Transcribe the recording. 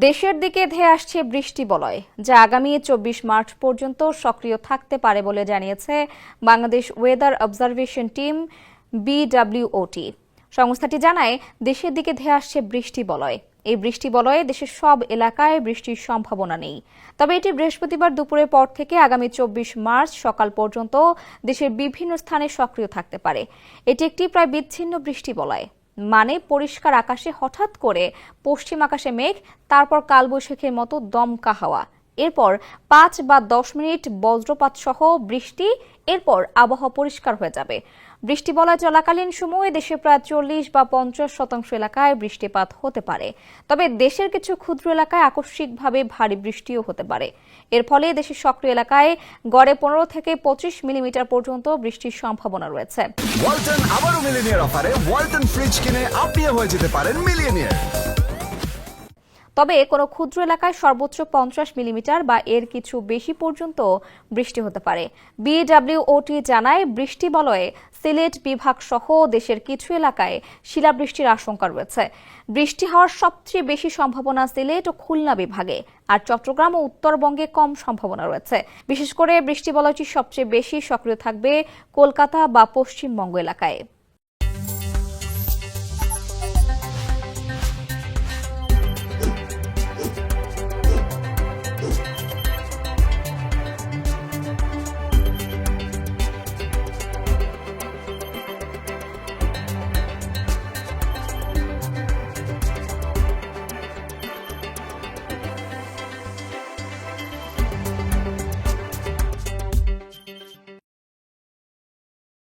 দেশের দিকে ধেয়ে আসছে বৃষ্টি বলয়, যা আগামী চব্বিশ মার্চ পর্যন্ত সক্রিয় থাকতে পারে বলে জানিয়েছে Bangladesh weather observation team BWOT. সংস্থাটি জানায়, দেশের দিকে ধেয়ে আসছে বৃষ্টি বলয়। এই বৃষ্টি বলয়ে দেশের সব এলাকায় বৃষ্টির সম্ভাবনা নেই। তবে এটি বৃহস্পতিবার দুপুরের পর থেকে আগামী চব্বিশ মার্চ সকাল পর্যন্ত দেশের বিভিন্ন স্থানে সক্রিয় থাকতে পারে। এটি একটি প্রায় বিচ্ছিন্ন বৃষ্টি বলয়। মানে পরিষ্কার আকাশে হঠাৎ করে পশ্চিম আকাশে মেঘ তারপর কালবৈশাখীর মতো দমকা হাওয়া। এরপর পাঁচ বা দশ মিনিট বজ্রপাত সহ বৃষ্টি, এরপর আবহাওয়া পরিষ্কার হয়ে যাবে। বৃষ্টি বলয় চলাকালীন সময়ে দেশে প্রায় চল্লিশ বা পঞ্চাশ শতাংশ এলাকায় বৃষ্টিপাত হতে পারে। তবে দেশের কিছু ক্ষুদ্র এলাকায় আকস্মিকভাবে ভারী বৃষ্টিও হতে পারে। এর ফলে দেশের সক্রিয় এলাকায় গড়ে পনেরো থেকে পঁচিশ মিলিমিটার পর্যন্ত বৃষ্টির সম্ভাবনা রয়েছে। ওয়ালটন আবারও মিলিনিয়ার অফারে ওয়ালটন ফ্রিজ কিনে হয়ে যেতে পারেন তবে কোনো ক্ষুদ্র এলাকায় সর্বোচ্চ পঞ্চাশ মিলিমিটার বা এর কিছু বেশি পর্যন্ত বৃষ্টি হতে পারে। বিডব্লিউওটি জানায়, বৃষ্টি বলয়ে সিলেট বিভাগ সহ দেশের কিছু এলাকায় শিলাবৃষ্টির আশঙ্কা রয়েছে। বৃষ্টি হওয়ার সবচেয়ে বেশি সম্ভাবনা সিলেট ও খুলনা বিভাগে, আর চট্টগ্রাম ও উত্তরবঙ্গে কম সম্ভাবনা রয়েছে। বিশেষ করে বৃষ্টি বলয়টি সবচেয়ে বেশি সক্রিয় থাকবে কলকাতা বা পশ্চিমবঙ্গ এলাকায়।